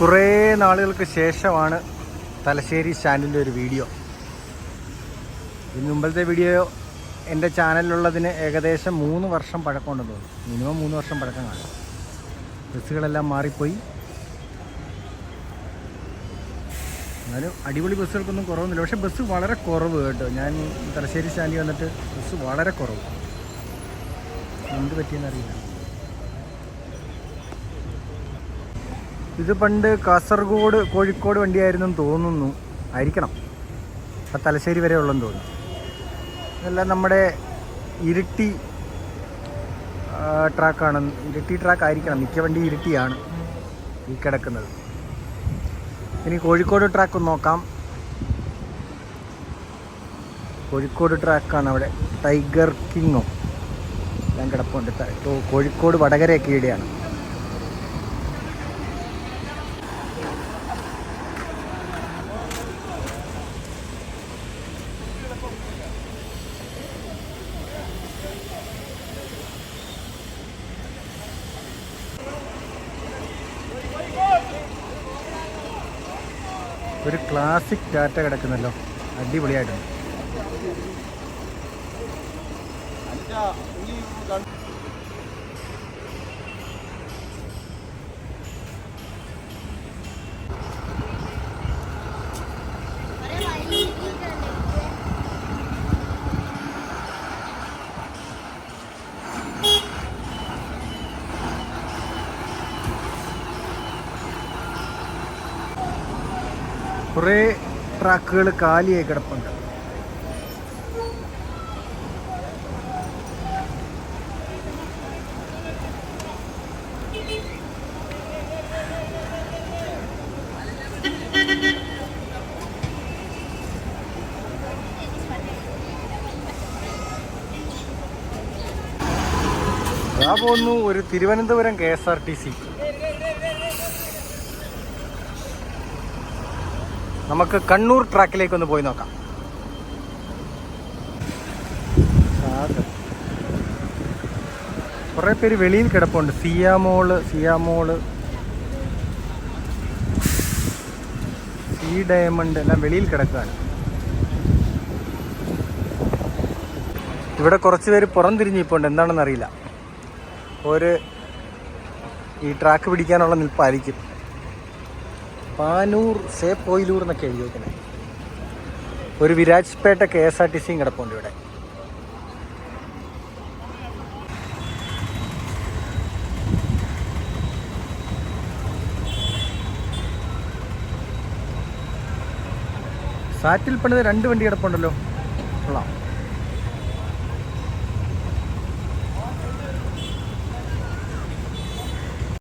കുറേ നാളുകൾക്ക് ശേഷമാണ് തലശ്ശേരി സ്റ്റാൻഡിന്റെ ഒരു വീഡിയോ. ഇതിന് മുമ്പത്തെ വീഡിയോ എന്റെ ചാനലിലുള്ളതിന് ഏകദേശം മൂന്ന് വർഷം പഴക്കമുണ്ടെന്ന് തോന്നുന്നു. മിനിമം മൂന്ന് വർഷം പഴക്കം കാണും. ബസ്സുകളെല്ലാം മാറിപ്പോയി. എന്നാലും അടിപൊളി ബസ്സുകൾക്കൊന്നും കുറവൊന്നുമില്ല. പക്ഷേ ബസ് വളരെ കുറവ് കേട്ടോ. ഞാൻ തലശ്ശേരി സ്റ്റാൻഡിൽ വന്നിട്ട് ബസ് വളരെ കുറവ്. എന്ത് പറ്റിയെന്ന് ഇത് പണ്ട് കാസർഗോഡ് കോഴിക്കോട് വണ്ടിയായിരുന്നു തോന്നുന്നു. ആയിരിക്കണം. ആ തലശ്ശേരി വരെ ഉള്ളെന്ന് തോന്നുന്നു. ഇതെല്ലാം നമ്മുടെ ഇരിട്ടി ട്രാക്കാണ്. ഇരിട്ടി ട്രാക്ക് ആയിരിക്കണം. മിക്ക വണ്ടി ഇരിട്ടിയാണ് ഈ കിടക്കുന്നത്. ഇനി കോഴിക്കോട് ട്രാക്ക് ഒന്ന് നോക്കാം. കോഴിക്കോട് ട്രാക്കാണ് അവിടെ. ടൈഗർ കിങ്ങോ. എല്ലാം കിടപ്പുണ്ട്. കോഴിക്കോട് വടകരയൊക്കെ ഇവിടെയാണ്. ഒരു ക്ലാസിക് ടാറ്റ കിടക്കുന്നല്ലോ. അടിപൊളിയായിട്ടുണ്ട്. കുറേ ട്രാക്കുകൾ കാലിയായി കിടപ്പുണ്ട്. പോകുന്നു ഒരു Thiruvananthapuram K S R T C. നമുക്ക് കണ്ണൂർ ട്രാക്കിലേക്ക് ഒന്ന് പോയി നോക്കാം. കുറേ പേര് വെളിയിൽ കിടപ്പുണ്ട്. സിയാമോൾ സിയാമോൾ സി ഡയമണ്ട് എല്ലാം വെളിയിൽ കിടക്കുകയാണ്. ഇവിടെ കുറച്ച് പേര് പുറം തിരിഞ്ഞിപ്പോണ്ട് എന്താണെന്ന് അറിയില്ല. ഒരു ഈ ട്രാക്ക് പിടിക്കാനുള്ള നിൽപ്പായിരിക്കും. പാനൂർ സേ പോയിലൂർ എന്നൊക്കെ എഴുതി വയ്ക്കുന്നത് ഒരു Virajpet K S R T സിയും കിടപ്പുണ്ട് ഇവിടെ. സാറ്റിൽ പണിത് രണ്ട് വണ്ടി കിടപ്പുണ്ടല്ലോ. കൊള്ളാം.